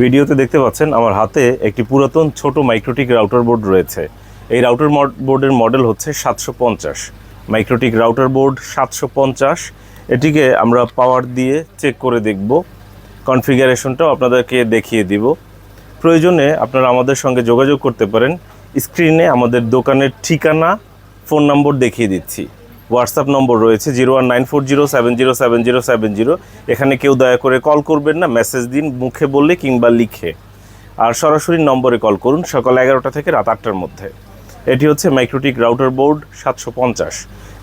ভিডিওতে দেখতে পাচ্ছেন আমার হাতে একটি পুরাতন ছোট মাইক্রোটিক রাউটার বোর্ড রয়েছে। এই রাউটার বোর্ডের মডেল হচ্ছে সাতশো পঞ্চাশ। মাইক্রোটিক রাউটার বোর্ড সাতশো পঞ্চাশ। এটিকে আমরা পাওয়ার দিয়ে চেক করে দেখব। কনফিগারেশনটাও আপনাদেরকে দেখিয়ে দিব। প্রয়োজনে আপনারা আমাদের সঙ্গে যোগাযোগ করতে পারেন। স্ক্রিনে আমাদের দোকানের ঠিকানা, ফোন নম্বর দেখিয়ে দিচ্ছি। হোয়াটসঅ্যাপ নম্বর রয়েছে zero one nine four zero seven zero seven zero seven zero. এখানে কেউ দয়া করে কল করবেন না মেসেজ দিন, মুখে বললে কিংবা লিখে। আর সরাসরি নম্বরে কল করুন, সকাল এগারোটা থেকে রাত আটটার মধ্যে। এটি হচ্ছে মাইক্রোটিক রাউটার বোর্ড সাতশো পঞ্চাশ।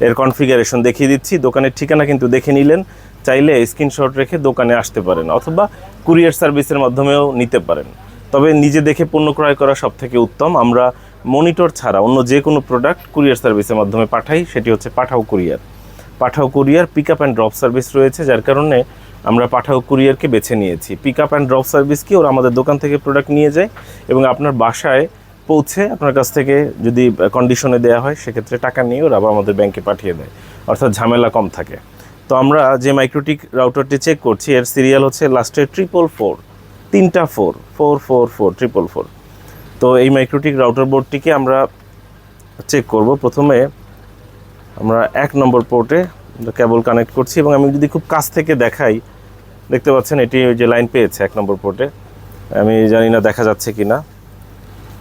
এর কনফিগারেশন দেখিয়ে দিচ্ছি। দোকানের ঠিকানা কিন্তু দেখে নিলেন। চাইলে স্ক্রিনশট রেখে দোকানে আসতে পারেন অথবা কুরিয়ার সার্ভিসের মাধ্যমেও নিতে পারেন। তবে নিজে দেখে পণ্য ক্রয় করা সব থেকে উত্তম। আমরা মনিটর ছাড়া অন্য যে কোনো প্রোডাক্ট কুরিয়ার সার্ভিসের মাধ্যমে পাঠাই, সেটি হচ্ছে Pathao courier Pathao courier pick up and drop service রয়েছে, যার কারণে আমরা পাঠাও কুরিয়ারকে বেছে নিয়েছি। Pick up and drop service কি? ওরা আমাদের দোকান থেকে প্রোডাক্ট নিয়ে যায় এবং আপনার বাসায় পৌঁছে আপনার কাছ থেকে যদি কন্ডিশনে দেওয়া হয়, সেক্ষেত্রে টাকা নিয়ে ওরা আবার আমাদের ব্যাংকে পাঠিয়ে দেয়। অর্থাৎ ঝামেলা কম থাকে। তো আমরা যে মাইক্রোটিক রাউটারটি চেক করছি, এর সিরিয়াল হচ্ছে লাস্টে ট্রিপল ফোর তিনটা four four four four triple four তো এই মাইক্রোটিক রাউটার বোর্ডটিকে আমরা চেক করব। প্রথমে আমরা এক নম্বর পোর্টে কেবল কানেক্ট করছি এবং আমি যদি খুব কাছ থেকে দেখাই, দেখতে পাচ্ছেন এটি ওই যে লাইন পেয়েছে এক নম্বর পোর্টে আমি জানি না দেখা যাচ্ছে কি না।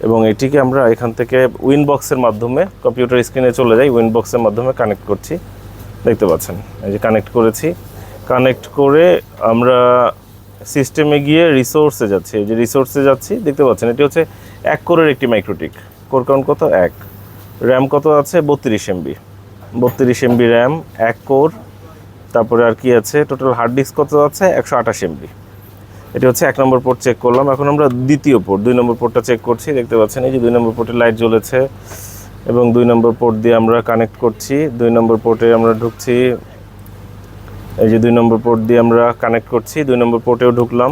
এবং এটিকে আমরা এখান থেকে উইন বক্সের মাধ্যমে কম্পিউটার স্ক্রিনে চলে যাই উইন বক্সের মাধ্যমে কানেক্ট করছি। দেখতে পাচ্ছেন, এই যে কানেক্ট করেছি। কানেক্ট করে আমরা সিস্টেমে গিয়ে রিসোর্সে যাচ্ছি। যে রিসোর্সে যাচ্ছি, দেখতে পাচ্ছেন, এটি হচ্ছে এক কোরের একটি মাইক্রোটিক কোর কাউন্ট কত? এক। র্যাম কত আছে? বত্রিশ এমবি বত্রিশ এমবি র্যাম এক কোর। তারপরে আর কি আছে? টোটাল হার্ড ডিস্ক কত আছে? একশো আঠাশ এমবি এটি হচ্ছে এক নম্বর পোর্ট চেক করলাম। এখন আমরা দ্বিতীয় পোর্ট দুই নম্বর পোর্টটা চেক করছি। দেখতে পাচ্ছেন, এই যে দুই নম্বর পোর্টে লাইট জ্বলেছে এবং দুই নম্বর পোর্ট দিয়ে আমরা কানেক্ট করছি। দুই নম্বর পোর্টে আমরা ঢুকছি এই যে দুই নম্বর পোর্ট দিয়ে আমরা কানেক্ট করছি, দুই নম্বর পোর্টেও ঢুকলাম।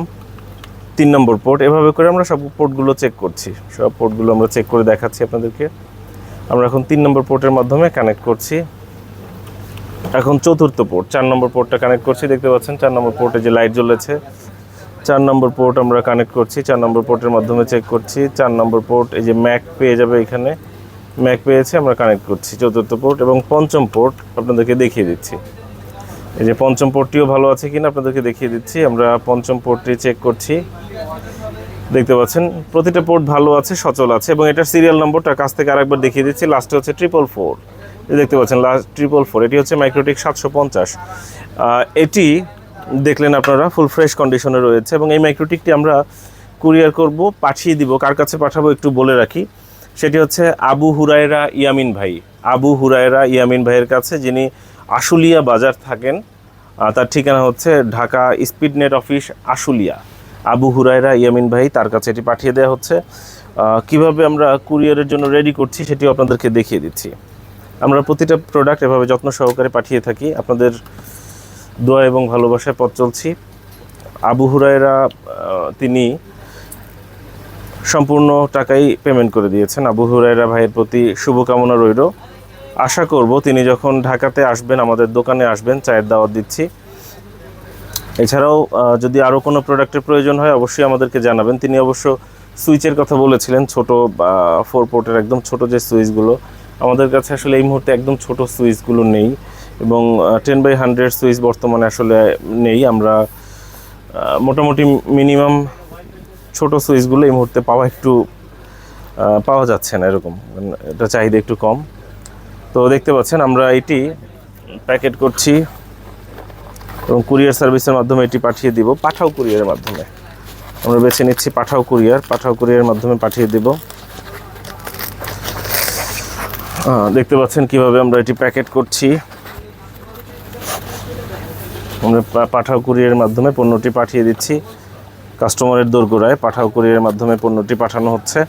তিন নম্বর পোর্ট এভাবে করে আমরা সব পোর্টগুলো চেক করছি। সব পোর্টগুলো আমরা চেক করে দেখাচ্ছি আপনাদেরকে। আমরা এখন তিন নম্বর পোর্টের মাধ্যমে কানেক্ট করছি। এখন চতুর্থ পোর্ট চার নম্বর পোর্টটা কানেক্ট করছি, দেখতে পাচ্ছেন? চার নম্বর পোর্টে যে লাইট জ্বলেছে। চার নম্বর পোর্ট আমরা কানেক্ট করছি, চার নম্বর পোর্টের মাধ্যমে চেক করছি। চার নম্বর পোর্ট এই যে ম্যাক পেয়ে যাবে এখানে। ম্যাক পেয়েছে, আমরা কানেক্ট করছি চতুর্থ পোর্ট এবং পঞ্চম পোর্ট আপনাদেরকে দেখিয়ে দিচ্ছি। এই যে পঞ্চম পোর্টটিও ভালো আছে কিনা আপনাদেরকে দেখিয়ে দিচ্ছি। আমরা পঞ্চম পোর্টটি চেক করছি। দেখতে পাচ্ছেন, প্রতিটা পোর্ট ভালো আছে, সচল আছে এবং এটার সিরিয়াল নম্বরটা কাছ থেকে আরেকবার দেখিয়ে দিচ্ছি। লাস্টে হচ্ছে ট্রিপল ফোর দেখতে পাচ্ছেন লাস্ট ট্রিপল ফোর এটি হচ্ছে মাইক্রোটিক সাতশো পঞ্চাশ। এটি দেখলেন আপনারা ফুল ফ্রেশ কন্ডিশনে রয়েছে এবং এই মাইক্রোটিকটি আমরা কুরিয়ার করব, পাঠিয়ে দিব, কার কাছে পাঠাবো একটু বলে রাখি। সেটি হচ্ছে আবু হুরায়রা ইয়ামিন ভাই। আবু হুরায়রা ইয়ামিন ভাইয়ের কাছে, যিনি আশুলিয়া বাজার থাকেন। তার ঠিকানা হচ্ছে ঢাকা স্পিডনেট অফিস আশুলিয়া। আবু হুরায়রা, ইয়ামিন ভাই, তার কাছে এটি পাঠিয়ে দেওয়া হচ্ছে। কীভাবে আমরা কুরিয়ারের জন্য রেডি করছি সেটিও আপনাদেরকে দেখিয়ে দিচ্ছি। আমরা প্রতিটা প্রোডাক্ট এভাবে যত্ন সহকারে পাঠিয়ে থাকি। আপনাদের দোয়া এবং ভালোবাসায় পথ চলছি। আবু হুরায়রা তিনি সম্পূর্ণ টাকাই পেমেন্ট করে দিয়েছেন। আবু হুরায়রা ভাইয়ের প্রতি শুভকামনা রইল। আশা করব তিনি যখন ঢাকাতে আসবেন, আমাদের দোকানে আসবেন, চায়ের দাওয়াত দিচ্ছি। এছাড়াও যদি আরও কোনো প্রোডাক্টের প্রয়োজন হয়, অবশ্যই আমাদেরকে জানাবেন। তিনি অবশ্য সুইচের কথা বলেছিলেন, ছোট ফোর পোর্টের একদম ছোট যে সুইচগুলো। আমাদের কাছে আসলে এই মুহূর্তে একদম ছোট সুইচগুলো নেই এবং টেন বাই হান্ড্রেড সুইচ বর্তমানে আসলে নেই। আমরা মোটামুটি মিনিমাম ছোট সুইচগুলো এই মুহূর্তে পাওয়া একটু পাওয়া যাচ্ছে না এরকম। এটা চাহিদা একটু কম। তো দেখতে পাচ্ছেন, আমরা এটি প্যাকেট করছি এবং কুরিয়ার সার্ভিসের মাধ্যমে এটি পাঠিয়ে দিব, পাঠাও কুরিয়ারের মাধ্যমে। আমরা বেছে নিচ্ছি পাঠাও কুরিয়ার, পাঠাও কুরিয়ারের মাধ্যমে পাঠিয়ে দিব। দেখতে পাচ্ছেন কীভাবে আমরা এটি প্যাকেট করছি। আমরা পাঠাও কুরিয়ারের মাধ্যমে পণ্যটি পাঠিয়ে দিচ্ছি। কাস্টমারের দোরগোড়ায় পাঠাও কুরিয়ারের মাধ্যমে পণ্যটি পাঠানো হচ্ছে।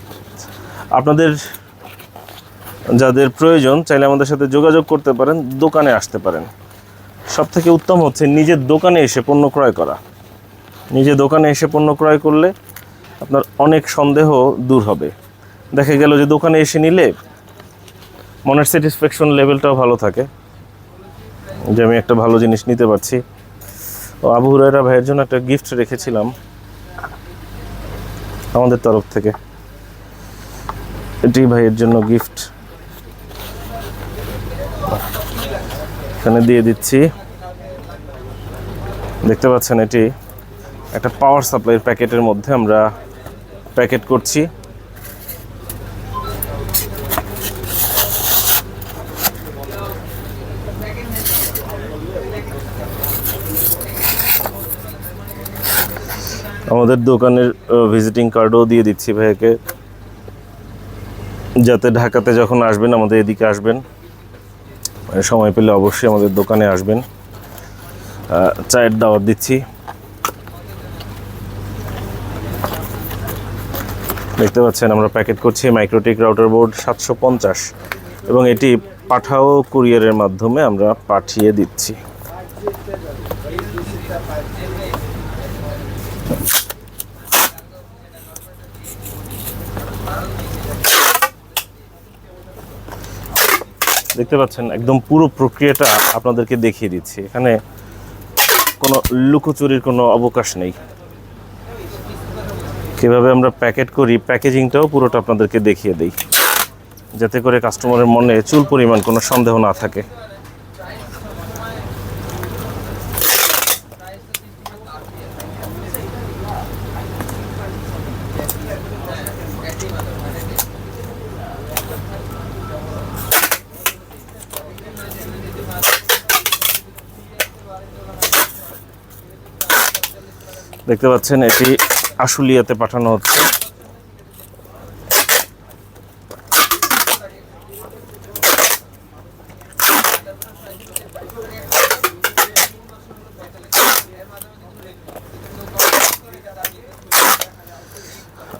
আপনাদের যাদের প্রয়োজন, চাইলে আমাদের সাথে যোগাযোগ করতে পারেন, দোকানে আসতে পারেন। সব থেকে উত্তম হচ্ছে নিজের দোকানে এসে পণ্য ক্রয় করা। নিজে দোকানে এসে পণ্য ক্রয় করলে আপনার অনেক সন্দেহ দূর হবে। দেখা গেল যে দোকানে এসে নিলে মনের স্যাটিসফ্যাকশন লেভেলটাও ভালো থাকে। যে আমি একটা ভালো জিনিস নিতে পারছি। ও আবু হুরায়রা ভাইয়ের জন্য একটা গিফট রেখেছিলাম আমাদের তরফ থেকে। এটি ভাইয়ের জন্য গিফট এখানে দিয়ে দিচ্ছি। দেখতে পাচ্ছেন এটি একটা পাওয়ার সাপ্লাইয়ের প্যাকেটের মধ্যে আমরা প্যাকেট করছি। আমাদের দোকানের ভিজিটিং কার্ডও দিয়ে দিচ্ছি ভাইয়াকে। যাতে ঢাকাতে যখন আসবেন, আমাদের এদিকে আসবেন। সময় পেলে অবশ্যই আমাদের দোকানে আসবেন। চায়ের দাওয়াত দিচ্ছি। দেখতে পাচ্ছেন আমরা প্যাকেট করছি মাইক্রোটিক রাউটার বোর্ড সাতশো পঞ্চাশ এবং এটি পাঠাও কুরিয়ারের মাধ্যমে আমরা পাঠিয়ে দিচ্ছি। দেখতে পাচ্ছেন, একদম পুরো প্রক্রিয়াটা আপনাদেরকে দেখিয়ে দিচ্ছি। এখানে কোনো লুকোচুরির কোনো অবকাশ নেই। কীভাবে আমরা প্যাকেট করি, প্যাকেজিংটাও পুরোটা আপনাদেরকে দেখিয়ে দিই। যাতে করে কাস্টমারের মনে চুল পরিমাণ কোনো সন্দেহ না থাকে। দেখতে পাচ্ছেন এটি আশুলিয়াতে পাঠানো হচ্ছে।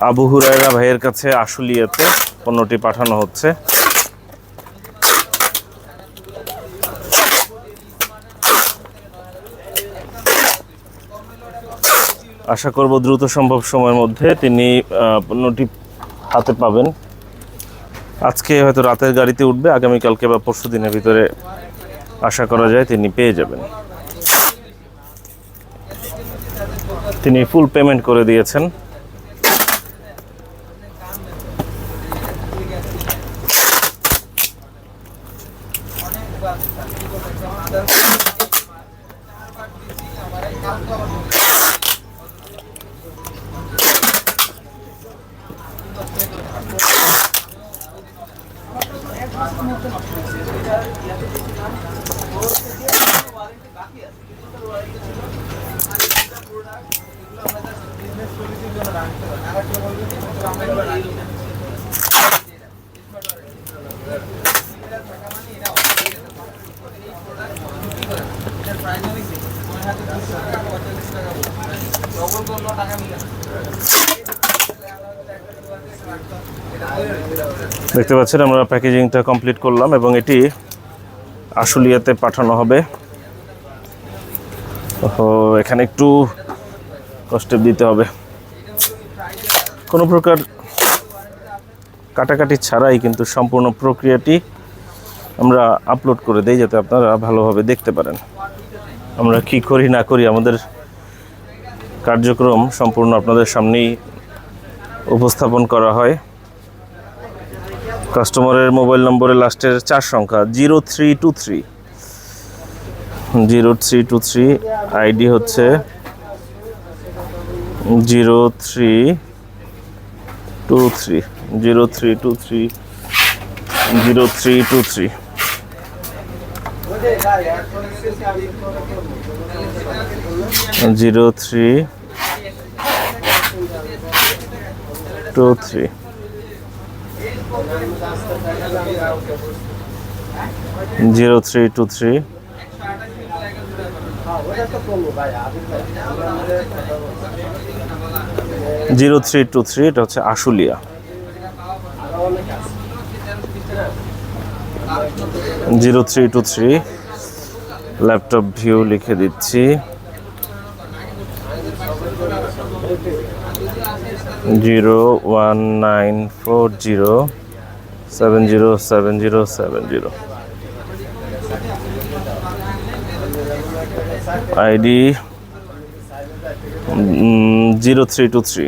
আবু হুরায়রা ভাইয়ের কাছে আশুলিয়াতে পণ্যটি পাঠানো হচ্ছে। আশা করব দ্রুত সম্ভব সময়ের মধ্যে তিনি পণ্যটি হাতে পাবেন। আজকে হয়তো রাতের গাড়িতে উঠবে, আগামীকালকে বা পরশু দিনের ভিতরে আশা করা যায় তিনি পেয়ে যাবেন। তিনি ফুল পেমেন্ট করে দিয়েছেন। দেখতে পাচ্ছেন আমরা প্যাকেজিংটা কমপ্লিট করলাম এবং এটি আশুলিয়াতে পাঠানো হবে। ও এখানে একটু কষ্ট দিতে হবে। কোনো প্রকার কাটাকাটি ছাড়াই কিন্তু সম্পূর্ণ প্রক্রিয়াটি আমরা আপলোড করে দেই যাতে আপনারা ভালোভাবে দেখতে পারেন। আমরা কি করি, না করি আমাদের কার্যক্রম সম্পূর্ণ আপনাদের সামনেই উপস্থাপন করা হয়। কাস্টমারের মোবাইল নম্বরের লাস্টের চার সংখ্যা zero three two three zero three two three, ID হচ্ছে zero three two three, zero three two three, zero three two three. Zero three two three. Zero three two three. Zero three two three, এটা হচ্ছে Ashulia. Zero three two three, laptop view লিখে দিচ্ছি। Zero one nine four zero, seven zero seven zero seven zero. ID zero three two three.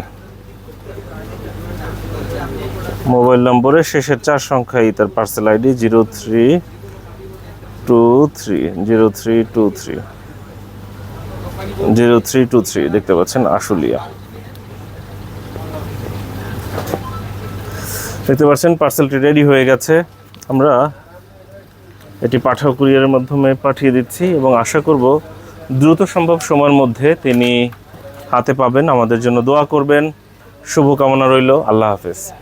Mobile নম্বরে শেষের চার সংখ্যাই তার parcel ID zero three two three, zero three two three. Zero three two three, দেখতে পাচ্ছেন আশুলিয়া। দেখতে পাচ্ছেন পার্সেলটি ready হয়ে গেছে। আমরা এটি পাঠাও কুরিয়ারের মাধ্যমে পাঠিয়ে দিচ্ছি এবং আশা করব দ্রুত সম্ভব সময়ের মধ্যে তিনি হাতে পাবেন। আমাদের জন্য দোয়া করবেন। শুভকামনা রইল। আল্লাহ হাফেজ।